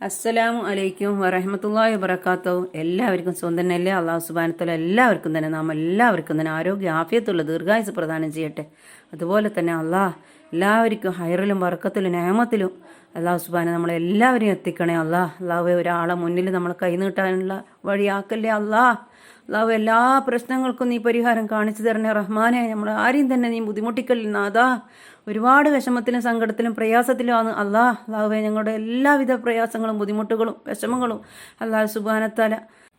അസ്സലാമു അലൈക്കും വറഹമത്തല്ലാഹി വബർക്കാത്തു എല്ലാവർക്കും സ്വന്തം തന്നെയല്ലേ അള്ളാഹു സുബാനത്തല എല്ലാവർക്കും തന്നെ നാം എല്ലാവർക്കും തന്നെ ആരോഗ്യ ആഫിയത്തുള്ള ദീർഘായുസ് പ്രദാനം ചെയ്യട്ടെ. അതുപോലെ തന്നെ അള്ളാഹ് എല്ലാവർക്കും ഹൈറിലും വറക്കത്തിലും നേമത്തിലും അള്ളാഹു സുബാന നമ്മളെ എല്ലാവരെയും എത്തിക്കണേ. അള്ളാഹ് അള്ളാഹു ഒരാളെ മുന്നിൽ നമ്മൾ കൈനീട്ടാനുള്ള വഴിയാക്കല്ലേ അള്ളാഹ്? അള്ളാഹു എല്ലാ പ്രശ്നങ്ങൾക്കും നീ പരിഹാരം കാണിച്ചു തരണേ റഹ്മാനെ. നമ്മൾ ആരെയും തന്നെ നീ ബുദ്ധിമുട്ടിക്കല്ലേ നാദാ ഒരുപാട് വിഷമത്തിലും സങ്കടത്തിലും പ്രയാസത്തിലുമാണ് അള്ളാഹ്. അള്ളാഹുവെ ഞങ്ങളുടെ എല്ലാവിധ പ്രയാസങ്ങളും ബുദ്ധിമുട്ടുകളും വിഷമങ്ങളും അള്ളാഹു സുബാനത്താല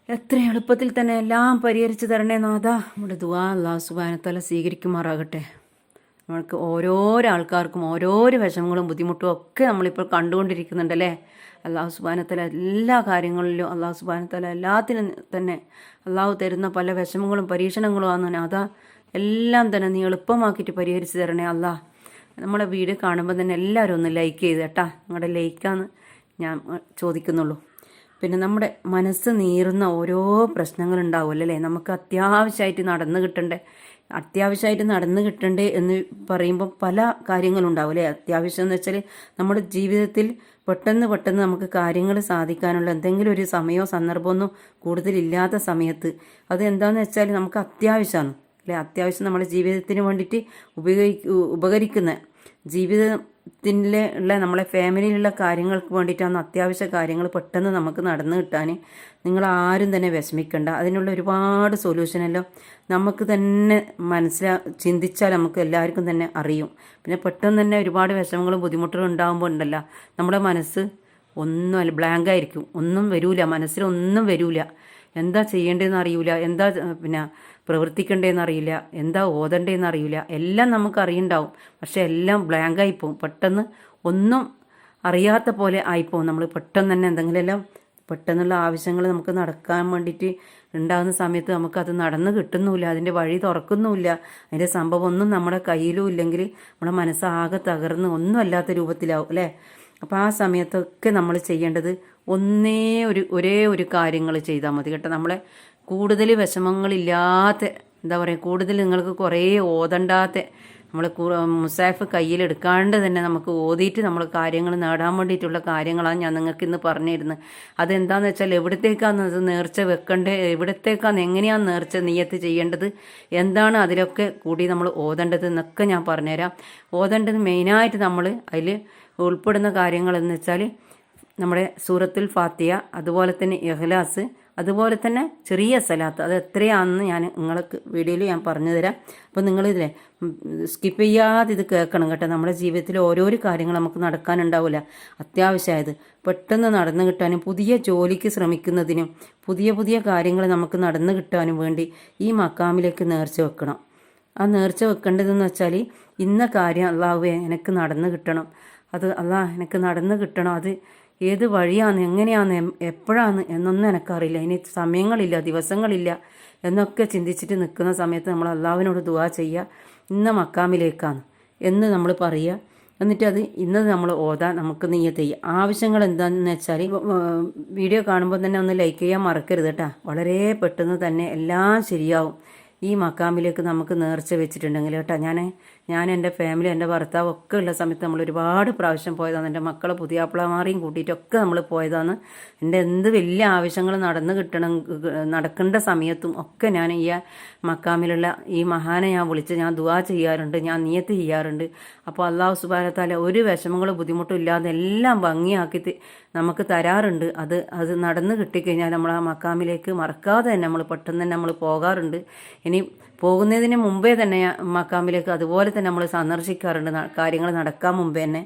എത്ര എളുപ്പത്തിൽ തന്നെ എല്ലാം പരിഹരിച്ചു തരണേ നാദാ നമ്മുടെ ദുവാ അള്ളാഹു സുബാനത്താല സ്വീകരിക്കുമാറാകട്ടെ. നമ്മൾക്ക് ഓരോരോ ആൾക്കാർക്കും ഓരോരോ വിഷമങ്ങളും ബുദ്ധിമുട്ടും ഒക്കെ നമ്മളിപ്പോൾ കണ്ടുകൊണ്ടിരിക്കുന്നുണ്ടല്ലേ അള്ളാഹു സുബാനത്തല എല്ലാ കാര്യങ്ങളിലും അള്ളാഹു സുബാനത്തല എല്ലാത്തിനും തന്നെ അള്ളാഹു തരുന്ന പല വിഷമങ്ങളും പരീക്ഷണങ്ങളും ആണ് നാഥ. എല്ലാം തന്നെ നീ എളുപ്പമാക്കിയിട്ട് പരിഹരിച്ചു തരണേ അള്ളാഹ്. നമ്മളെ വീഡിയോ കാണുമ്പോൾ തന്നെ എല്ലാവരും ഒന്ന് ലൈക്ക് ചെയ്ത് കേട്ടാ. നിങ്ങളുടെ ലൈക്കാന്ന് ഞാൻ ചോദിക്കുന്നുള്ളൂ. പിന്നെ നമ്മുടെ മനസ്സ് നീറുന്ന ഓരോ പ്രശ്നങ്ങളുണ്ടാവുമല്ലോ അല്ലേ? നമുക്ക് അത്യാവശ്യമായിട്ട് നടന്നു കിട്ടണ്ടേ? അത്യാവശ്യമായിട്ട് നടന്നു കിട്ടണ്ടേ എന്ന് പറയുമ്പോൾ പല കാര്യങ്ങളുണ്ടാവും അല്ലേ? അത്യാവശ്യം എന്ന് വെച്ചാൽ നമ്മുടെ ജീവിതത്തിൽ പെട്ടെന്ന് പെട്ടെന്ന് നമുക്ക് കാര്യങ്ങൾ സാധിക്കാനുള്ള എന്തെങ്കിലും ഒരു സമയമോ സന്ദർഭമോ ഒന്നും കൂടുതലില്ലാത്ത സമയത്ത് അത് എന്താണെന്ന് വെച്ചാൽ നമുക്ക് അത്യാവശ്യമാണ്. അല്ലെ? അത്യാവശ്യം നമ്മുടെ ജീവിതത്തിന് വേണ്ടിയിട്ട് ഉപയോഗി ഉപകരിക്കുന്ന ജീവിതത്തിലെ ഉള്ള നമ്മളെ ഫാമിലിയിലുള്ള കാര്യങ്ങൾക്ക് വേണ്ടിയിട്ടാണ് അത്യാവശ്യ കാര്യങ്ങൾ പെട്ടെന്ന് നമുക്ക് നടന്നു കിട്ടാൻ നിങ്ങൾ ആരും തന്നെ വിഷമിക്കണ്ട. അതിനുള്ള ഒരുപാട് സൊല്യൂഷനല്ലോ നമുക്ക് തന്നെ മനസ്സിലാ ചിന്തിച്ചാൽ നമുക്ക് എല്ലാവർക്കും തന്നെ അറിയും. പിന്നെ പെട്ടെന്ന് തന്നെ ഒരുപാട് വിഷമങ്ങളും ബുദ്ധിമുട്ടുകളും ഉണ്ടാകുമ്പോൾ ഉണ്ടല്ലോ നമ്മുടെ മനസ്സ് ഒന്നും ബ്ലാങ്ക് ആയിരിക്കും. ഒന്നും വരൂല മനസ്സിലൊന്നും വരൂല. എന്താ ചെയ്യേണ്ടതെന്ന് അറിയൂല. എന്താ പിന്നെ പ്രവർത്തിക്കേണ്ടതെന്ന് അറിയില്ല എന്താ ഓതണ്ടേന്ന് അറിയില്ല എല്ലാം നമുക്ക് അറിയുണ്ടാവും പക്ഷെ എല്ലാം ബ്ലാങ്ക് ആയിപ്പോവും പെട്ടെന്ന് ഒന്നും അറിയാത്ത പോലെ ആയിപ്പോവും. നമ്മൾ പെട്ടെന്ന് തന്നെ എന്തെങ്കിലും എല്ലാം പെട്ടെന്നുള്ള ആവശ്യങ്ങൾ നമുക്ക് നടക്കാൻ വേണ്ടിയിട്ട് ഉണ്ടാകുന്ന സമയത്ത് നമുക്കത് നടന്നു കിട്ടുന്നുമില്ല അതിന്റെ വഴി തുറക്കുന്നുമില്ല. അതിന്റെ സംഭവം ഒന്നും നമ്മുടെ കയ്യിലും ഇല്ലെങ്കിൽ നമ്മുടെ മനസ്സാകെ തകർന്ന് ഒന്നും അല്ലാത്ത രൂപത്തിലാവും അല്ലേ? അപ്പോൾ ആ സമയത്തൊക്കെ നമ്മൾ ചെയ്യേണ്ടത് ഒന്നേ ഒരു ഒരേ ഒരു കാര്യങ്ങൾ ചെയ്താൽ മതി കേട്ടോ. നമ്മളെ കൂടുതൽ വിഷമങ്ങളില്ലാത്ത എന്താ പറയുക കൂടുതൽ നിങ്ങൾക്ക് കുറേ ഓതണ്ടാത്ത നമ്മൾ മുസാഫ് കയ്യിലെടുക്കാണ്ട് തന്നെ നമുക്ക് ഓതിയിട്ട് നമ്മൾ കാര്യങ്ങൾ നേടാൻ വേണ്ടിയിട്ടുള്ള കാര്യങ്ങളാണ് ഞാൻ നിങ്ങൾക്ക് ഇന്ന് പറഞ്ഞിരുന്നത് അതെന്താണെന്ന് വെച്ചാൽ എവിടത്തേക്കാണ് അത് നേർച്ച വെക്കേണ്ടത് എവിടത്തേക്കാണ് എങ്ങനെയാണ് നേർച്ച നീയത്ത് ചെയ്യേണ്ടത് എന്താണ് അതിലൊക്കെ കൂടി നമ്മൾ ഓതേണ്ടത് എന്നൊക്കെ ഞാൻ പറഞ്ഞുതരാം. ഓതേണ്ടത് മെയിനായിട്ട് നമ്മൾ അതിൽ ഉൾപ്പെടുന്ന കാര്യങ്ങളെന്ന് വെച്ചാൽ നമ്മുടെ സൂറത്തുൽ ഫാത്തിയ അതുപോലെ തന്നെ ഇഹ്ലാസ് അതുപോലെ തന്നെ ചെറിയ സലാത്ത്. അത് എത്രയാണെന്ന് ഞാൻ നിങ്ങൾക്ക് വീഡിയോയിൽ ഞാൻ പറഞ്ഞു തരാം അപ്പോൾ നിങ്ങളിതിലെ സ്കിപ്പ് ചെയ്യാതെ ഇത് കേൾക്കണം കേട്ടോ. നമ്മുടെ ജീവിതത്തിൽ ഓരോരോ കാര്യങ്ങൾ നമുക്ക് നടക്കാനുണ്ടാവില്ല. അത്യാവശ്യമായത് പെട്ടെന്ന് നടന്നു കിട്ടാനും പുതിയ ജോലിക്ക് ശ്രമിക്കുന്നതിനും പുതിയ പുതിയ കാര്യങ്ങൾ നമുക്ക് നടന്നു കിട്ടാനും വേണ്ടി ഈ മക്കാമിലേക്ക് നേർച്ച വെക്കണം. ആ നേർച്ച വെക്കേണ്ടതെന്ന് വെച്ചാൽ ഇന്ന കാര്യം അള്ളാഹുവേ എനിക്ക് നടന്നു കിട്ടണം. അത് അള്ളാ എനിക്ക് നടന്നു കിട്ടണം. അത് ഏത് വഴിയാന്ന് എങ്ങനെയാന്ന് എപ്പോഴാണ് എന്നൊന്നും എനിക്കറിയില്ല. ഇനി സമയങ്ങളില്ല ദിവസങ്ങളില്ല എന്നൊക്കെ ചിന്തിച്ചിട്ട് നിൽക്കുന്ന സമയത്ത് നമ്മൾ അള്ളാവിനോട് ദുവാ ചെയ്യുക. ഇന്ന മക്കാമിലേക്കാണ് എന്ന് നമ്മൾ പറയുക. എന്നിട്ട് അത് ഇന്നത് നമ്മൾ ഓതാൻ നമുക്ക് നെയ്യത്ത് ചെയ്യുക. ആവശ്യങ്ങൾ എന്താണെന്ന് വെച്ചാൽ വീഡിയോ കാണുമ്പോൾ തന്നെ ഒന്ന് ലൈക്ക് ചെയ്യാൻ മറക്കരുത് കേട്ടോ. വളരെ പെട്ടെന്ന് തന്നെ എല്ലാം ശരിയാവും. ഈ മക്കാമിലേക്ക് നമുക്ക് നേർച്ച വെച്ചിട്ടുണ്ടെങ്കിൽ കേട്ടോ. ഞാൻ ഞാൻ എന്റെ ഫാമിലി എന്റെ ഭർത്താവ് ഒക്കെ ഉള്ള സമയത്ത് നമ്മൾ ഒരുപാട് പ്രാവശ്യം പോയതാണ്. എന്റെ മക്കളെ പുതിയ അപ്പിളമാരെയും കൂട്ടിയിട്ടൊക്കെ നമ്മൾ പോയതാണ്. എന്റെ എന്ത് വലിയ ആവശ്യങ്ങൾ നടന്നു കിട്ടണം നടക്കേണ്ട സമയത്തും ഒക്കെ ഞാൻ ഈ മക്കാമിലുള്ള ഈ മഹാനെ ഞാൻ വിളിച്ച് ഞാൻ ദുവാ ചെയ്യാറുണ്ട് ഞാൻ നിയത്ത് ചെയ്യാറുണ്ട്. അപ്പോൾ അള്ളാഹു സുബാനത്താല ഒരു വിഷമങ്ങളും ബുദ്ധിമുട്ടും ഇല്ലാതെ എല്ലാം ഭംഗിയാക്കി നമുക്ക് തരാറുണ്ട്. അത് അത് നടന്ന് കിട്ടിക്കഴിഞ്ഞാൽ നമ്മൾ ആ മക്കാമിലേക്ക് മറക്കാതെ തന്നെ നമ്മൾ പെട്ടെന്ന് തന്നെ നമ്മൾ പോകാറുണ്ട്. ഇനി പോകുന്നതിന് മുമ്പേ തന്നെ മക്കാമിലേക്ക് അതുപോലെ തന്നെ നമ്മൾ സന്ദർശിക്കാറുണ്ട് കാര്യങ്ങൾ നടക്കാൻ മുമ്പേ തന്നെ.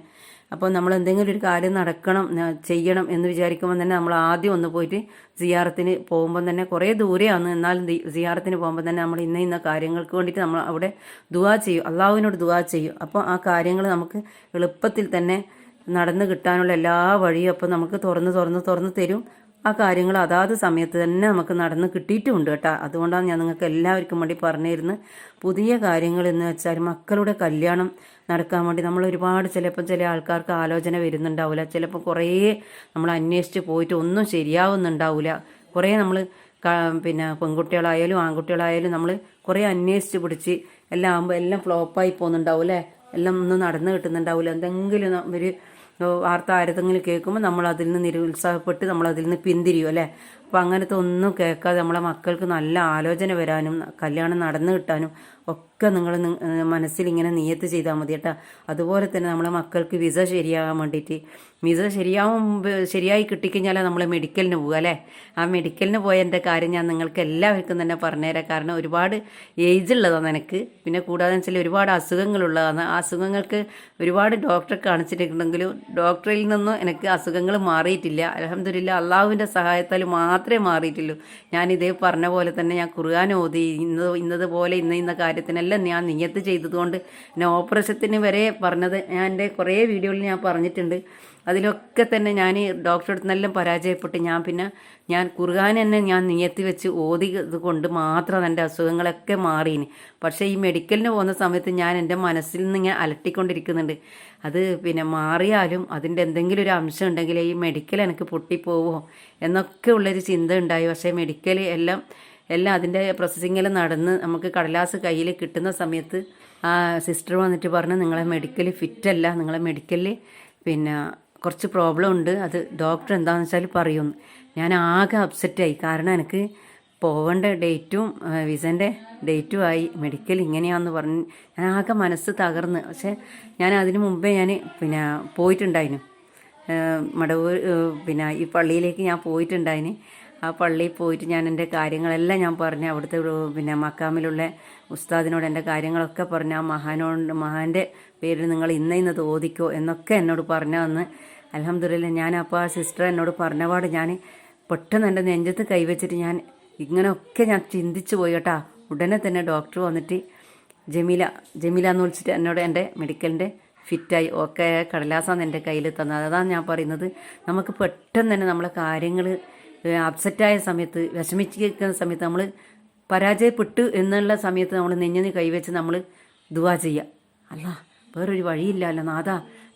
അപ്പോൾ നമ്മൾ എന്തെങ്കിലും ഒരു കാര്യം നടക്കണം ചെയ്യണം എന്ന് വിചാരിക്കുമ്പോൾ തന്നെ നമ്മൾ ആദ്യം ഒന്ന് പോയിട്ട് സിയാറത്തിന് പോകുമ്പോൾ തന്നെ കുറേ ദൂരെയാണ് എന്നാലും സിയാറത്തിന് പോകുമ്പോൾ തന്നെ നമ്മൾ ഇന്ന ഇന്ന കാര്യങ്ങൾക്ക് വേണ്ടിയിട്ട് നമ്മൾ അവിടെ ദുവാ ചെയ്യും. അള്ളാഹുവിനോട് ദുവാ ചെയ്യും. അപ്പോൾ ആ കാര്യങ്ങൾ നമുക്ക് എളുപ്പത്തിൽ തന്നെ നടന്നു കിട്ടാനുള്ള എല്ലാ വഴിയും അപ്പോൾ നമുക്ക് തുറന്ന് തുറന്ന് തുറന്ന് തരും. ആ കാര്യങ്ങൾ അതാത് സമയത്ത് തന്നെ നമുക്ക് നടന്ന് കിട്ടിയിട്ടുമുണ്ട് കേട്ടോ. അതുകൊണ്ടാണ് ഞാൻ നിങ്ങൾക്ക് എല്ലാവർക്കും വേണ്ടി പറഞ്ഞിരുന്നത്. പുതിയ കാര്യങ്ങൾ എന്ന് വെച്ചാൽ മക്കളുടെ കല്യാണം നടക്കാൻ വേണ്ടി നമ്മൾ ഒരുപാട് ചിലപ്പോൾ ചില ആൾക്കാർക്ക് ആലോചന വരുന്നുണ്ടാവില്ല. ചിലപ്പോൾ കുറേ നമ്മൾ അന്വേഷിച്ച് പോയിട്ട് ഒന്നും ശരിയാവുന്നുണ്ടാവില്ല. കുറേ നമ്മൾ പിന്നെ പെൺകുട്ടികളായാലും ആൺകുട്ടികളായാലും നമ്മൾ കുറേ അന്വേഷിച്ച് പിടിച്ച് എല്ലാം ആകുമ്പോൾ എല്ലാം ഫ്ലോപ്പായി പോകുന്നുണ്ടാവും അല്ലേ? എല്ലാം ഒന്നും നടന്നു കിട്ടുന്നുണ്ടാവില്ല. എന്തെങ്കിലും ഒരു വാർത്ത ആരെങ്കിലും കേൾക്കുമ്പോൾ നമ്മൾ അതിൽ നിന്ന് നിരുത്സാഹപ്പെട്ട് നമ്മൾ അതിൽ നിന്ന് പിന്തിരിയും അല്ലേ? അപ്പോൾ അങ്ങനത്തെ ഒന്നും കേൾക്കാതെ നമ്മളെ മക്കൾക്ക് നല്ല ആലോചന വരാനും കല്യാണം നടന്നു കിട്ടാനും ഒക്കെ നിങ്ങൾ മനസ്സിലിങ്ങനെ നിയത്ത് ചെയ്താൽ മതി കേട്ടോ. അതുപോലെ തന്നെ നമ്മളെ മക്കൾക്ക് വിസ ശരിയാകാൻ വേണ്ടിയിട്ട്. വിസ ശരിയാവും ശരിയായി കിട്ടിക്കഴിഞ്ഞാൽ നമ്മൾ മെഡിക്കലിന് പോകുക അല്ലേ? ആ മെഡിക്കലിന് പോയതിന്റെ കാര്യം ഞാൻ നിങ്ങൾക്ക് എല്ലാവർക്കും തന്നെ പറഞ്ഞുതരാം. കാരണം ഒരുപാട് ഏജ് ഉള്ളതാണ് എനിക്ക് പിന്നെ കൂടാതെ വെച്ചാൽ ഒരുപാട് അസുഖങ്ങളുള്ളതാണ്. ആ അസുഖങ്ങൾക്ക് ഒരുപാട് ഡോക്ടറെ കാണിച്ചിട്ടുണ്ടെങ്കിലും ഡോക്ടറിൽ നിന്നും എനിക്ക് അസുഖങ്ങൾ മാറിയിട്ടില്ല. അലഹമില്ല അള്ളാഹുവിന്റെ സഹായത്താൽ മാത്രമേ മാറിയിട്ടുള്ളൂ. ഞാൻ ഇതേ പറഞ്ഞ പോലെ തന്നെ ഞാൻ കുറുകാൻ ഓതി ഇന്ന് ഇന്നതുപോലെ ഇന്ന ഇന്ന കാര്യത്തിനെല്ലാം ഞാൻ നിയത്ത് ചെയ്തതുകൊണ്ട് പിന്നെ ഓപ്പറേഷത്തിന് വരെ പറഞ്ഞത് ഞാൻ എന്റെ കുറേ വീഡിയോയിൽ ഞാൻ പറഞ്ഞിട്ടുണ്ട്. അതിലൊക്കെ തന്നെ ഞാൻ ഡോക്ടറെ അടുത്ത് നല്ല പരാജയപ്പെട്ട് ഞാൻ പിന്നെ ഞാൻ ഖുർആൻ തന്നെ ഞാൻ നിയത്തി വെച്ച് ഓതിയത് കൊണ്ട് മാത്രം എന്റെ അസുഖങ്ങളൊക്കെ മാറീന്. പക്ഷേ ഈ മെഡിക്കലിന് പോകുന്ന സമയത്ത് ഞാൻ എന്റെ മനസ്സിൽ നിന്ന് ഇങ്ങനെ അലട്ടിക്കൊണ്ടിരിക്കുന്നുണ്ട്. അത് പിന്നെ മാറിയാലും അതിന്റെ എന്തെങ്കിലും ഒരു അംശം ഉണ്ടെങ്കിൽ ഈ മെഡിക്കൽ എനിക്ക് പൊട്ടിപ്പോവോ എന്നൊക്കെ ഉള്ളൊരു ചിന്ത ഉണ്ടായി. പക്ഷേ മെഡിക്കൽ എല്ലാം എല്ലാം അതിന്റെ പ്രോസസ്സിങ്ങെല്ലാം നടന്ന് നമുക്ക് കടലാസ് കയ്യിൽ കിട്ടുന്ന സമയത്ത് ആ സിസ്റ്റർ വന്നിട്ട് പറഞ്ഞു നിങ്ങളെ മെഡിക്കൽ ഫിറ്റല്ല നിങ്ങളെ മെഡിക്കലിൽ പിന്നെ കുറച്ച് പ്രോബ്ലം ഉണ്ട്. അത് ഡോക്ടർ എന്താണെന്ന് വെച്ചാൽ പറയുന്നു ഞാൻ ആകെ അപ്സെറ്റായി കാരണം എനിക്ക് പോവേണ്ട ഡേറ്റും വിസന്റെ ഡേറ്റും ആയി. മെഡിക്കൽ ഇങ്ങനെയാണെന്ന് പറഞ്ഞ് ഞാൻ ആകെ മനസ്സ് തകർന്ന്. പക്ഷേ ഞാൻ അതിന് മുമ്പേ ഞാൻ പിന്നെ പോയിട്ടുണ്ടായിരുന്നു മടവൂർ പിന്നെ ഈ പള്ളിയിലേക്ക് ഞാൻ പോയിട്ടുണ്ടായിന്. ആ പള്ളിയിൽ പോയിട്ട് ഞാൻ എന്റെ കാര്യങ്ങളെല്ലാം ഞാൻ പറഞ്ഞു അവിടുത്തെ പിന്നെ മക്കാമിലുള്ള ഉസ്താദിനോട് എന്റെ കാര്യങ്ങളൊക്കെ പറഞ്ഞു ആ മഹാനോട് മഹാന്റെ പേരിൽ നിങ്ങൾ ഇന്ന ഇന്ന് തോതിക്കോ എന്നൊക്കെ എന്നോട് പറഞ്ഞു വന്ന് അലഹമ്മദില്ല ഞാൻ അപ്പോൾ ആ സിസ്റ്റർ എന്നോട് പറഞ്ഞപാട് ഞാൻ പെട്ടെന്ന് എന്റെ നെഞ്ചത്ത് കൈവച്ചിട്ട് ഞാൻ ഇങ്ങനെയൊക്കെ ഞാൻ ചിന്തിച്ചു പോയി കേട്ടാ. ഉടനെ തന്നെ ഡോക്ടർ വന്നിട്ട് ജമീല ജമീല എന്ന് വിളിച്ചിട്ട് എന്നോട് എന്റെ മെഡിക്കലിന്റെ ഫിറ്റായി ഒക്കെ കടലാസാന്ന് എന്റെ കയ്യിൽ തന്നത് അതാണ് ഞാൻ പറയുന്നത്. നമുക്ക് പെട്ടെന്ന് തന്നെ നമ്മളെ കാര്യങ്ങൾ അപ്സെറ്റായ സമയത്ത് വിഷമിച്ചിരിക്കുന്ന സമയത്ത് നമ്മൾ പരാജയപ്പെട്ടു എന്നുള്ള സമയത്ത് നമ്മൾ നെഞ്ഞിന് കൈവച്ച് നമ്മൾ ദുവാ ചെയ്യുക അല്ല വേറൊരു വഴിയില്ലല്ലോ നാഥ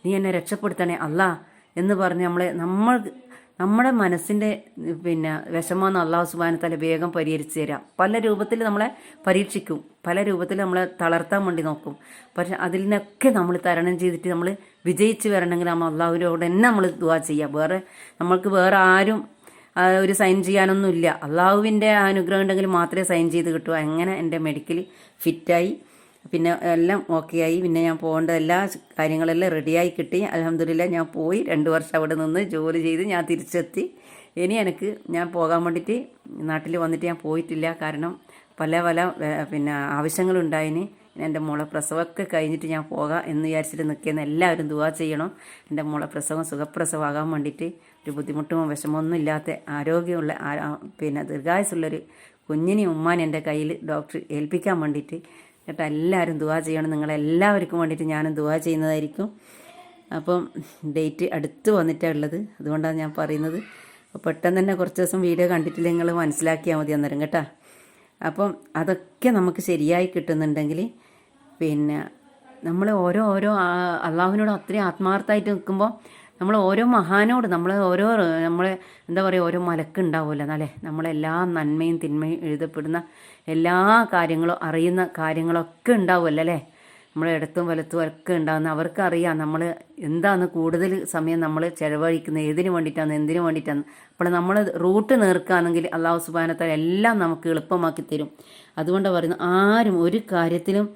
നീ എന്നെ രക്ഷപ്പെടുത്തണേ അല്ല എന്ന് പറഞ്ഞ് നമ്മളെ നമ്മൾ നമ്മുടെ മനസ്സിന്റെ പിന്നെ വിഷമമെന്ന് അള്ളാഹു സുബാനത്തല വേഗം പരിഹരിച്ചു തരാം. പല രൂപത്തിൽ നമ്മളെ പരീക്ഷിക്കും പല രൂപത്തിൽ നമ്മളെ തളർത്താൻ വേണ്ടി നോക്കും. പക്ഷെ അതിൽ നിന്നൊക്കെ നമ്മൾ തരണം ചെയ്തിട്ട് നമ്മൾ വിജയിച്ച് വരണമെങ്കിൽ നമ്മൾ അള്ളാഹുവിനോട് തന്നെ നമ്മൾ ദുവാ ചെയ്യുക വേറെ നമ്മൾക്ക് വേറെ ആരും ഒരു സൈൻ ചെയ്യാനൊന്നുമില്ല. അള്ളാഹുവിന്റെ അനുഗ്രഹം ഉണ്ടെങ്കിൽ മാത്രമേ സൈൻ ചെയ്ത് കിട്ടൂ. അങ്ങനെ എന്റെ മെഡിക്കൽ ഫിറ്റായി പിന്നെ എല്ലാം ഓക്കെ ആയി. പിന്നെ ഞാൻ പോകേണ്ട എല്ലാ കാര്യങ്ങളെല്ലാം റെഡിയായി കിട്ടി. അലഹമ്മദില്ല ഞാൻ പോയി. രണ്ട് വർഷം അവിടെ നിന്ന് ജോലി ചെയ്ത് ഞാൻ തിരിച്ചെത്തി. ഇനി എനിക്ക് ഞാൻ പോകാൻ വേണ്ടിയിട്ട് നാട്ടിൽ വന്നിട്ട് ഞാൻ പോയിട്ടില്ല. കാരണം പല പല പിന്നെ ആവശ്യങ്ങളുണ്ടായിന്. എന്റെ മോളെ പ്രസവമൊക്കെ കഴിഞ്ഞിട്ട് ഞാൻ പോകാം എന്ന് വിചാരിച്ചിട്ട് നിൽക്കുന്ന എല്ലാവരും ദുവാ ചെയ്യണം. എന്റെ മോളെ പ്രസവം സുഖപ്രസവമാകാൻ വേണ്ടിയിട്ട് ഒരു ബുദ്ധിമുട്ടും വിഷമമൊന്നും ഇല്ലാത്ത ആരോഗ്യമുള്ള പിന്നെ ദീർഘായുസുള്ളൊരു കുഞ്ഞിനെ ഉമ്മാൻ എന്റെ കയ്യിൽ ഡോക്ടർ ഏൽപ്പിക്കാൻ വേണ്ടിയിട്ട് കേട്ടോ എല്ലാവരും ദുവാ ചെയ്യണം. നിങ്ങളെല്ലാവർക്കും വേണ്ടിയിട്ട് ഞാനും ദുവാ ചെയ്യുന്നതായിരിക്കും. അപ്പം ഡേറ്റ് അടുത്ത് വന്നിട്ടാണ് ഉള്ളത്. അതുകൊണ്ടാണ് ഞാൻ പറയുന്നത്. പെട്ടെന്ന് തന്നെ കുറച്ച് ദിവസം വീഡിയോ കണ്ടിട്ടില്ലെങ്കിൽ നിങ്ങൾ മനസ്സിലാക്കിയാൽ മതി അന്നേരം കേട്ടോ. അപ്പം അതൊക്കെ നമുക്ക് ശരിയായി കിട്ടുന്നുണ്ടെങ്കിൽ പിന്നെ നമ്മൾ ഓരോ ഓരോ അള്ളാഹുവിനോട് അത്രയും ആത്മാർത്ഥമായിട്ട് നിൽക്കുമ്പോൾ നമ്മൾ ഓരോ മഹാനോട് നമ്മൾ ഓരോ നമ്മളെ എന്താ പറയുക ഓരോ മലക്കുണ്ടാവുമല്ലോ അല്ലേ നമ്മളെല്ലാ നന്മയും തിന്മയും എഴുതപ്പെടുന്ന എല്ലാ കാര്യങ്ങളും അറിയുന്ന കാര്യങ്ങളൊക്കെ ഉണ്ടാവുമല്ലോ അല്ലേ? നമ്മളെ ഇടത്തും വലത്തും ഒക്കെ ഉണ്ടാകുന്ന അവർക്കറിയാം നമ്മൾ എന്താണ് കൂടുതൽ സമയം നമ്മൾ ചിലവഴിക്കുന്നത് ഏതിനു വേണ്ടിയിട്ടാണ് എന്തിനു വേണ്ടിയിട്ടാണ്. അപ്പോൾ നമ്മൾ റൂട്ട് നേർക്കുകയാണെങ്കിൽ അള്ളാഹു സുബാനത്താൽ എല്ലാം നമുക്ക് എളുപ്പമാക്കി തരും. അതുകൊണ്ടാണ് പറയുന്നത് ആരും ഒരു കാര്യത്തിലും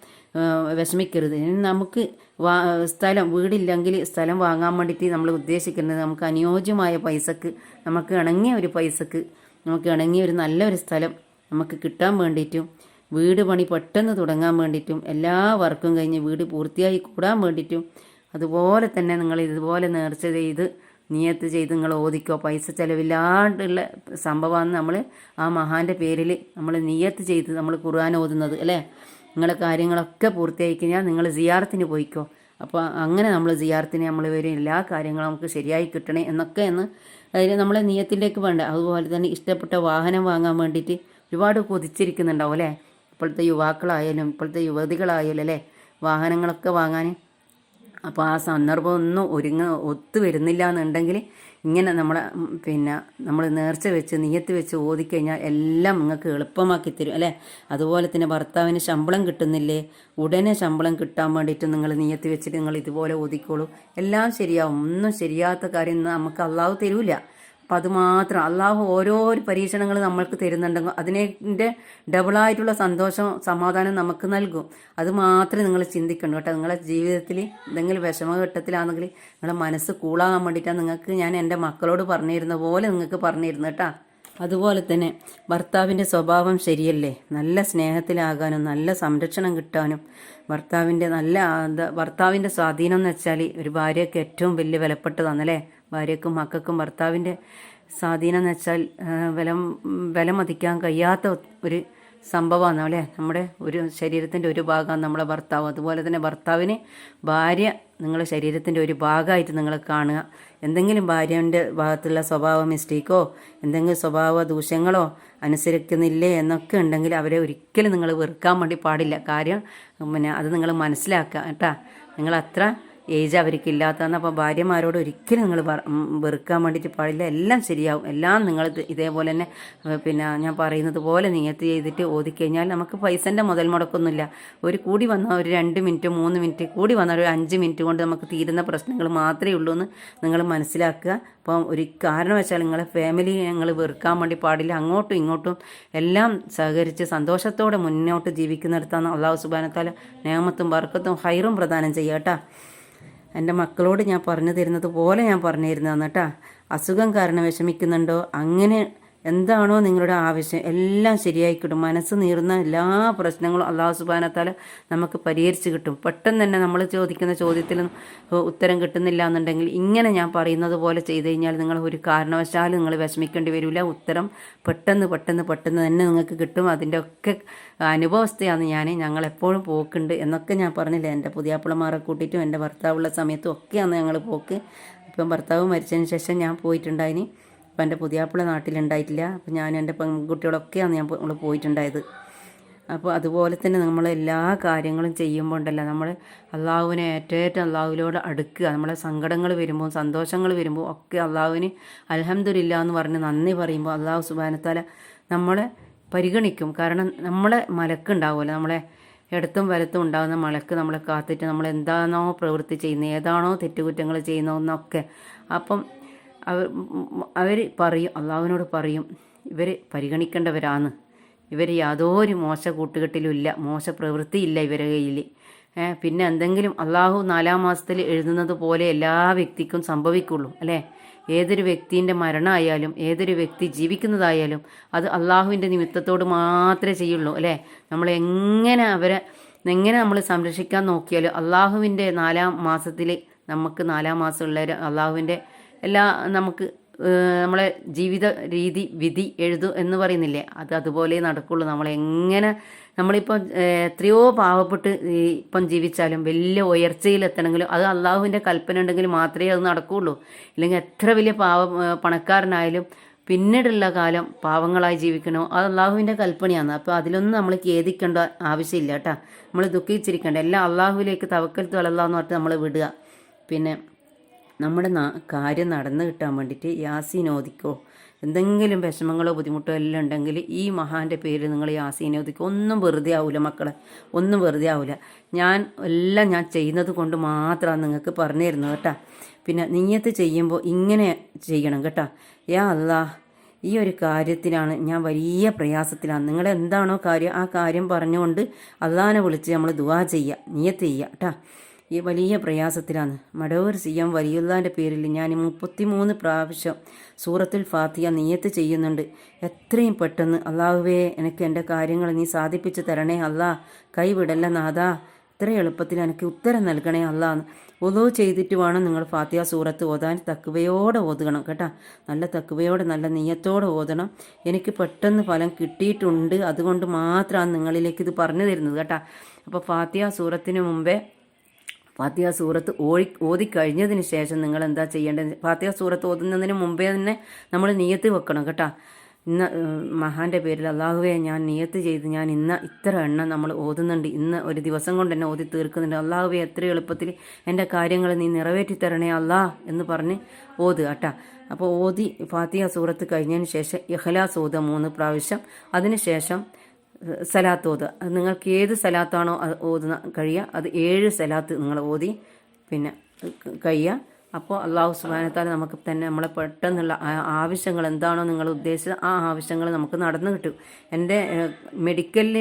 വിഷമിക്കരുത്. നമുക്ക് വാ സ്ഥലം വീടില്ലെങ്കിൽ സ്ഥലം വാങ്ങാൻ വേണ്ടിയിട്ട് നമ്മൾ ഉദ്ദേശിക്കുന്നത് നമുക്ക് അനുയോജ്യമായ പൈസക്ക് നമുക്ക് ഇണങ്ങിയ ഒരു പൈസക്ക് നമുക്ക് ഇണങ്ങിയ ഒരു നല്ലൊരു സ്ഥലം നമുക്ക് കിട്ടാൻ വേണ്ടിയിട്ടും വീട് പണി പെട്ടെന്ന് തുടങ്ങാൻ വേണ്ടിയിട്ടും എല്ലാ വർക്കും കഴിഞ്ഞ് വീട് പൂർത്തിയായി കൂടാൻ വേണ്ടിയിട്ടും അതുപോലെ തന്നെ നിങ്ങൾ ഇതുപോലെ നേർച്ച ചെയ്ത് നിയത്ത് ചെയ്ത് നിങ്ങൾ ഓദിക്കോ പൈസ ചിലവില്ലാണ്ടുള്ള സംഭവമാണ് നമ്മൾ ആ മഹാന്റെ പേരിൽ നമ്മൾ നിയത്ത് ചെയ്ത് നമ്മൾ ഖുർആൻ ഓതുന്നത് അല്ലേ? നിങ്ങളെ കാര്യങ്ങളൊക്കെ പൂർത്തിയായി കഴിഞ്ഞാൽ നിങ്ങൾ സിയാറത്തിന് പോയിക്കോ. അപ്പോൾ അങ്ങനെ നമ്മൾ സിയാറത്തിന് നമ്മൾ വരും എല്ലാ കാര്യങ്ങളും നമുക്ക് ശരിയായി കിട്ടണേ എന്നൊക്കെ എന്ന് അതിന് നമ്മളെ നിയത്തിലേക്ക് വേണ്ട. അതുപോലെ തന്നെ ഇഷ്ടപ്പെട്ട വാഹനം വാങ്ങാൻ വേണ്ടിയിട്ട് ഒരുപാട് കൊതിച്ചിരിക്കുന്നുണ്ടാവും അല്ലേ? ഇപ്പോഴത്തെ യുവാക്കളായാലും ഇപ്പോഴത്തെ യുവതികളായാലും അല്ലേ? വാഹനങ്ങളൊക്കെ വാങ്ങാൻ അപ്പോൾ ആ സന്ദർഭം ഒന്നും ഒരുങ്ങ ഒത്തു വരുന്നില്ല എന്നുണ്ടെങ്കിൽ ഇങ്ങനെ നമ്മളെ പിന്നെ നമ്മൾ നേർച്ച വെച്ച് നിയത്ത് വെച്ച് ഓതിക്കഴിഞ്ഞാൽ എല്ലാം നിങ്ങൾക്ക് എളുപ്പമാക്കി തരും അല്ലേ? അതുപോലെ തന്നെ ഭർത്താവിന് ശമ്പളം കിട്ടുന്നില്ലേ? ഉടനെ ശമ്പളം കിട്ടാൻ വേണ്ടിയിട്ട് നിങ്ങൾ നിയത്ത് വെച്ചിട്ട് നിങ്ങൾ ഇതുപോലെ ഓതിക്കോളൂ. എല്ലാം ശരിയാവും. ഒന്നും ശരിയാത്ത കാര്യം നമുക്ക് അള്ളാഹു തരൂല. അപ്പം അത് മാത്രം. അള്ളാഹു ഓരോ പരീക്ഷണങ്ങൾ നമ്മൾക്ക് തരുന്നുണ്ടെങ്കിൽ അതിനെ ഡബിളായിട്ടുള്ള സന്തോഷം സമാധാനം നമുക്ക് നൽകും. അത് മാത്രമേ നിങ്ങൾ ചിന്തിക്കണ്ടു കേട്ടോ. നിങ്ങളുടെ ജീവിതത്തിൽ എന്തെങ്കിലും വിഷമഘട്ടത്തിലാണെങ്കിൽ നിങ്ങളെ മനസ്സ് കൂളാകാൻ വേണ്ടിയിട്ടാണ് നിങ്ങൾക്ക് ഞാൻ എന്റെ മക്കളോട് പറഞ്ഞിരുന്ന പോലെ നിങ്ങൾക്ക് പറഞ്ഞിരുന്നു കേട്ടോ. അതുപോലെ തന്നെ ഭർത്താവിന്റെ സ്വഭാവം ശരിയല്ലേ? നല്ല സ്നേഹത്തിലാകാനും നല്ല സംരക്ഷണം കിട്ടാനും ഭർത്താവിന്റെ നല്ല ഭർത്താവിന്റെ സ്വാധീനം എന്ന് വെച്ചാൽ ഒരു ഭാര്യയ്ക്ക് ഏറ്റവും വലിയ വിലപ്പെട്ടതാണല്ലേ ഭാര്യക്കും മക്കൾക്കും ഭർത്താവിന്റെ സ്വാധീനം എന്ന് വെച്ചാൽ വില വില മതിക്കാൻ കഴിയാത്ത ഒരു സംഭവമാണ് അല്ലേ? നമ്മുടെ ഒരു ശരീരത്തിന്റെ ഒരു ഭാഗമാണ് നമ്മളെ ഭർത്താവ്. അതുപോലെ തന്നെ ഭർത്താവിന് ഭാര്യ നിങ്ങളുടെ ശരീരത്തിന്റെ ഒരു ഭാഗമായിട്ട് നിങ്ങൾ കാണുക. എന്തെങ്കിലും ഭാര്യന്റെ ഭാഗത്തുള്ള സ്വഭാവ മിസ്റ്റേക്കോ എന്തെങ്കിലും സ്വഭാവ ദൂഷ്യങ്ങളോ അനുസരിക്കുന്നില്ലേ എന്നൊക്കെ ഉണ്ടെങ്കിൽ അവരെ ഒരിക്കലും നിങ്ങൾ വെറുക്കാൻ വേണ്ടി പാടില്ല. കാര്യം പിന്നെ അത് നിങ്ങൾ മനസ്സിലാക്കുക കേട്ടാ. നിങ്ങൾ അത്ര ഏജ് അവർക്ക് ഇല്ലാത്തതാണ് അപ്പോൾ ഭാര്യമാരോട് ഒരിക്കലും നിങ്ങൾ വെറുക്കാൻ വേണ്ടിയിട്ട് പാടില്ല. എല്ലാം ശരിയാവും. എല്ലാം നിങ്ങൾ ഇത് ഇതേപോലെ തന്നെ പിന്നെ ഞാൻ പറയുന്നത് പോലെ നിയത്ത് ചെയ്തിട്ട് ഓതിക്കഴിഞ്ഞാൽ നമുക്ക് പൈസന്റെ മുതൽ മുടക്കൊന്നുമില്ല. ഒരു കൂടി വന്ന ഒരു രണ്ട് മിനിറ്റ് മൂന്ന് മിനിറ്റ് കൂടി വന്ന ഒരു അഞ്ച് മിനിറ്റ് കൊണ്ട് നമുക്ക് തീരുന്ന പ്രശ്നങ്ങൾ മാത്രമേ ഉള്ളൂ എന്ന് നിങ്ങൾ മനസ്സിലാക്കുക. അപ്പം ഒരു കാരണവശാൽ നിങ്ങളെ ഫാമിലി ഞങ്ങൾ വെറുക്കാൻ വേണ്ടി പാടില്ല. അങ്ങോട്ടും ഇങ്ങോട്ടും എല്ലാം സഹകരിച്ച് സന്തോഷത്തോടെ മുന്നോട്ട് ജീവിക്കുന്നിടത്താണ് അള്ളാഹു സുബാനത്താൽ നേമത്തും വർക്കത്തും ഹൈറും പ്രദാനം ചെയ്യാട്ടാ എന്റെ മക്കളോട് ഞാൻ പറഞ്ഞു തരുന്നത് പോലെ ഞാൻ പറഞ്ഞു തരുന്നതാണ് കേട്ടാ. അസുഖം കാരണം വിഷമിക്കുന്നുണ്ടോ? അങ്ങനെ എന്താണോ നിങ്ങളുടെ ആവശ്യം എല്ലാം ശരിയായി കിട്ടും. മനസ്സ് നീറുന്ന എല്ലാ പ്രശ്നങ്ങളും അള്ളാഹു സുബാനത്താൽ നമുക്ക് പരിഹരിച്ച് കിട്ടും. പെട്ടെന്ന് തന്നെ നമ്മൾ ചോദിക്കുന്ന ചോദ്യത്തിൽ ഉത്തരം കിട്ടുന്നില്ല എന്നുണ്ടെങ്കിൽ ഇങ്ങനെ ഞാൻ പറയുന്നത് പോലെ ചെയ്ത് കഴിഞ്ഞാൽ നിങ്ങൾ ഒരു കാരണവശാലും നിങ്ങൾ വിഷമിക്കേണ്ടി വരില്ല ഉത്തരം പെട്ടെന്ന് പെട്ടെന്ന് പെട്ടെന്ന് തന്നെ നിങ്ങൾക്ക് കിട്ടും. അതിന്റെ ഒക്കെ അനുഭവസ്ഥയാണ് ഞാൻ ഞങ്ങൾ എപ്പോഴും പോക്കുണ്ട്. എന്നൊക്കെ ഞാൻ പറഞ്ഞില്ല? എന്റെ പുതിയാപ്പിളമാരെ കൂട്ടിയിട്ടും എന്റെ ഭർത്താവുള്ള സമയത്തും ഒക്കെയാണ് ഞങ്ങൾ പോക്ക്. ഇപ്പം ഭർത്താവ് മരിച്ചതിന് ശേഷം ഞാൻ പോയിട്ടുണ്ടായിന്. അപ്പം എന്റെ പുതിയാപ്പിള നാട്ടിലുണ്ടായിട്ടില്ല. അപ്പം ഞാൻ എന്റെ പെൺകുട്ടികളൊക്കെയാണ് ഞാൻ നമ്മൾ പോയിട്ടുണ്ടായത്. അപ്പോൾ അതുപോലെ തന്നെ നമ്മൾ എല്ലാ കാര്യങ്ങളും ചെയ്യുമ്പോൾ ഉണ്ടല്ലോ നമ്മൾ അള്ളാഹുവിനെ ഏറ്റേറ്റം അള്ളാഹുവിനോട് അടുക്കുക. നമ്മളെ സങ്കടങ്ങൾ വരുമ്പോൾ സന്തോഷങ്ങൾ വരുമ്പോൾ ഒക്കെ അള്ളാഹുവിന് അലഹമില്ല എന്ന് പറഞ്ഞ് നന്ദി പറയുമ്പോൾ അള്ളാഹു സുബാനത്താല നമ്മളെ പരിഗണിക്കും. കാരണം നമ്മളെ മലക്കുണ്ടാവുമല്ലോ നമ്മളെ ഇടത്തും വലത്തും ഉണ്ടാകുന്ന മലക്ക് നമ്മളെ കാത്തിട്ട് നമ്മൾ എന്താണോ പ്രവൃത്തി ചെയ്യുന്നത് ഏതാണോ തെറ്റുകുറ്റങ്ങൾ ചെയ്യുന്നതെന്നൊക്കെ. അപ്പം അവർ അവർ പറയും അള്ളാഹുവിനോട് പറയും ഇവർ പരിഗണിക്കേണ്ടവരാണ്. ഇവർ യാതൊരു മോശ കൂട്ടുകെട്ടിലും ഇല്ല മോശ പ്രവൃത്തിയില്ല ഇവരെ കയ്യിൽ പിന്നെ എന്തെങ്കിലും അള്ളാഹു നാലാം മാസത്തിൽ എഴുതുന്നത് പോലെ എല്ലാ വ്യക്തിക്കും സംഭവിക്കുള്ളൂ അല്ലേ? ഏതൊരു വ്യക്തിന്റെ മരണമായാലും ഏതൊരു വ്യക്തി ജീവിക്കുന്നതായാലും അത് അള്ളാഹുവിന്റെ നിമിത്തത്തോട് മാത്രമേ ചെയ്യുള്ളൂ അല്ലേ? നമ്മൾ എങ്ങനെ അവരെ എങ്ങനെ നമ്മൾ സംരക്ഷിക്കാൻ നോക്കിയാലും അള്ളാഹുവിന്റെ നാലാം മാസത്തിൽ നമുക്ക് നാലാം മാസമുള്ള അള്ളാഹുവിന്റെ എല്ലാ നമുക്ക് നമ്മളെ ജീവിത രീതി വിധി എഴുതു എന്ന് പറയുന്നില്ലേ? അത് അതുപോലെ നടക്കുള്ളൂ. നമ്മളെങ്ങനെ നമ്മളിപ്പം എത്രയോ പാവപ്പെട്ട് ഇപ്പം ജീവിച്ചാലും വലിയ ഉയർച്ചയിലെത്തണമെങ്കിലും അത് അള്ളാഹുവിന്റെ കൽപ്പന ഉണ്ടെങ്കിൽ മാത്രമേ അത് നടക്കുകയുള്ളൂ ഇല്ലെങ്കിൽ എത്ര വലിയ പാവ പണക്കാരനായാലും പിന്നീടുള്ള കാലം പാവങ്ങളായി ജീവിക്കണോ? അത് അള്ളാഹുവിന്റെ കൽപ്പനയാണ്. അപ്പോൾ അതിലൊന്നും നമ്മൾ ഖേദിക്കേണ്ട ആവശ്യമില്ല കേട്ടോ. നമ്മൾ ദുഃഖിച്ചിരിക്കേണ്ട. എല്ലാം അള്ളാഹുവിലേക്ക് തവക്കൽ തുളല്ലാന്ന് പറഞ്ഞിട്ട് നമ്മൾ വിടുക. പിന്നെ നമ്മുടെ കാര്യം നടന്നു കിട്ടാൻ വേണ്ടിയിട്ട് യാസീനോദിക്കോ എന്തെങ്കിലും വിഷമങ്ങളോ ബുദ്ധിമുട്ടോ എല്ലാം ഉണ്ടെങ്കിൽ ഈ മഹാന്റെ പേര് നിങ്ങൾ യാസീനോദിക്കോ ഒന്നും വെറുതെ ആവില്ല മക്കളെ. ഒന്നും വെറുതെ ആവില്ല ഞാൻ എല്ലാം ഞാൻ ചെയ്യുന്നത് കൊണ്ട് മാത്രമാണ് നിങ്ങൾക്ക് പറഞ്ഞു തരുന്നത് കേട്ടോ. പിന്നെ നീയത്ത് ചെയ്യുമ്പോൾ ഇങ്ങനെ ചെയ്യണം കേട്ടോ. യാ അല്ലാ ഈ ഒരു കാര്യത്തിലാണ് ഞാൻ വലിയ പ്രയാസത്തിലാണ്. നിങ്ങൾ എന്താണോ കാര്യം ആ കാര്യം പറഞ്ഞുകൊണ്ട് അള്ളാനെ വിളിച്ച് നമ്മൾ ദുവാ ചെയ്യുക നീയത്ത് ചെയ്യുക കേട്ടോ. ഈ വലിയ പ്രയാസത്തിലാണ്. മടവൂർ സി എം വലിയുള്ളാന്റെ പേരിൽ ഞാൻ മുപ്പത്തിമൂന്ന് പ്രാവശ്യം സൂറത്തുൽ ഫാത്തിയ നീയത്ത് ചെയ്യുന്നുണ്ട്. എത്രയും പെട്ടെന്ന് അള്ളാഹുവേ എനിക്ക് എന്റെ കാര്യങ്ങൾ നീ സാധിപ്പിച്ചു തരണേ അല്ലാ കൈവിടല്ല നാഥാ. ഇത്ര എളുപ്പത്തിൽ എനിക്ക് ഉത്തരം നൽകണേ അല്ലാന്ന് ഒതോ ചെയ്തിട്ട് വേണം നിങ്ങൾ ഫാത്തിയ സൂറത്ത് ഓതാൻ. തക്കുവയോടെ ഓതുകണം കേട്ടോ. നല്ല തക്കുവയോടെ നല്ല നീയത്തോടെ ഓതണം. എനിക്ക് പെട്ടെന്ന് ഫലം കിട്ടിയിട്ടുണ്ട്. അതുകൊണ്ട് മാത്രമാണ് നിങ്ങളിലേക്ക് ഇത് പറഞ്ഞു തരുന്നത് കേട്ടോ. അപ്പോൾ ഫാത്തിയ സൂറത്തിന് മുമ്പേ ഫാത്തിഹ സൂറത്ത് ഓടി ഓതി കഴിഞ്ഞതിന് ശേഷം നിങ്ങൾ എന്താ ചെയ്യേണ്ടത്? ഫാത്തിഹ സൂറത്ത് ഓതുന്നതിന് മുമ്പേ തന്നെ നമ്മൾ നീയത്ത് വെക്കണം കേട്ടോ. ഇന്ന് മഹാന്റെ പേരിൽ അള്ളാഹുവെ ഞാൻ നിയത്ത് ചെയ്ത് ഞാൻ ഇന്ന് ഇത്ര എണ്ണം നമ്മൾ ഓതുന്നുണ്ട്. ഇന്ന് ഒരു ദിവസം കൊണ്ട് തന്നെ ഓതി തീർക്കുന്നുണ്ട്. അള്ളാഹുവെ എത്ര എളുപ്പത്തിൽ എന്റെ കാര്യങ്ങൾ നീ നിറവേറ്റി തരണേ അല്ലാ എന്ന് പറഞ്ഞ് ഓത് കേട്ടാ. അപ്പോൾ ഓതി ഫാത്തിഹ സൂറത്ത് കഴിഞ്ഞതിന് ശേഷം ഇഖ്ലാസ് ഓത മൂന്ന് പ്രാവശ്യം. അതിനുശേഷം സലാത്ത് ഓതുക. നിങ്ങൾക്ക് ഏത് സലാത്താണോ ഓതുന്ന കഴിയുക. അത് ഏഴ് സലാത്ത് നിങ്ങൾ ഓതി പിന്നെ കഴിയുക. അപ്പോൾ അള്ളാഹു സുബാനത്താൽ നമുക്ക് തന്നെ നമ്മളെ പെട്ടെന്നുള്ള ആവശ്യങ്ങൾ എന്താണോ നിങ്ങൾ ഉദ്ദേശിച്ചത് ആ ആവശ്യങ്ങൾ നമുക്ക് നടന്നു കിട്ടും. എന്റെ മെഡിക്കലിൽ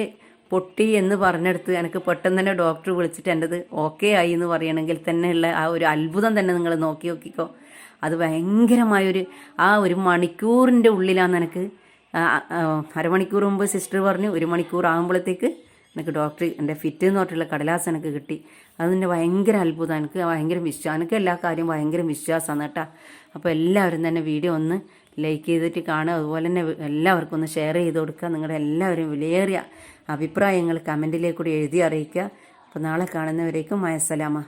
പൊട്ടി എന്ന് പറഞ്ഞെടുത്ത് എനിക്ക് പെട്ടെന്ന് തന്നെ ഡോക്ടർ വിളിച്ചിട്ട് എന്റെത് ഓക്കെ ആയി എന്ന് പറയണമെങ്കിൽ തന്നെയുള്ള ആ ഒരു അത്ഭുതം തന്നെ നിങ്ങൾ നോക്കി നോക്കിക്കോ. അത് ഭയങ്കരമായൊരു ആ ഒരു മണിക്കൂറിന്റെ ഉള്ളിലാണ് എനിക്ക് അരമണിക്കൂർ മുമ്പ് സിസ്റ്റർ പറഞ്ഞു ഒരു മണിക്കൂർ ആകുമ്പോഴത്തേക്ക് എനിക്ക് ഡോക്ടർ എന്റെ ഫിറ്റ് എന്ന് പറഞ്ഞിട്ടുള്ള കടലാസ് എനിക്ക് കിട്ടി. അത് എന്റെ ഭയങ്കര അത്ഭുതം. എനിക്ക് ഭയങ്കര വിശ്വാസം എനിക്ക് എല്ലാ കാര്യവും ഭയങ്കര വിശ്വാസമാണ് കേട്ടോ. അപ്പോൾ എല്ലാവരും തന്നെ വീഡിയോ ഒന്ന് ലൈക്ക് ചെയ്തിട്ട് കാണുക. അതുപോലെ തന്നെ എല്ലാവർക്കും ഒന്ന് ഷെയർ ചെയ്ത് കൊടുക്കുക. നിങ്ങളുടെ എല്ലാവരും വിലയേറിയ അഭിപ്രായങ്ങൾ കമന്റിലേക്കൂടി എഴുതി അറിയിക്കുക. അപ്പോൾ നാളെ കാണുന്നവരേക്കും മയസലാമ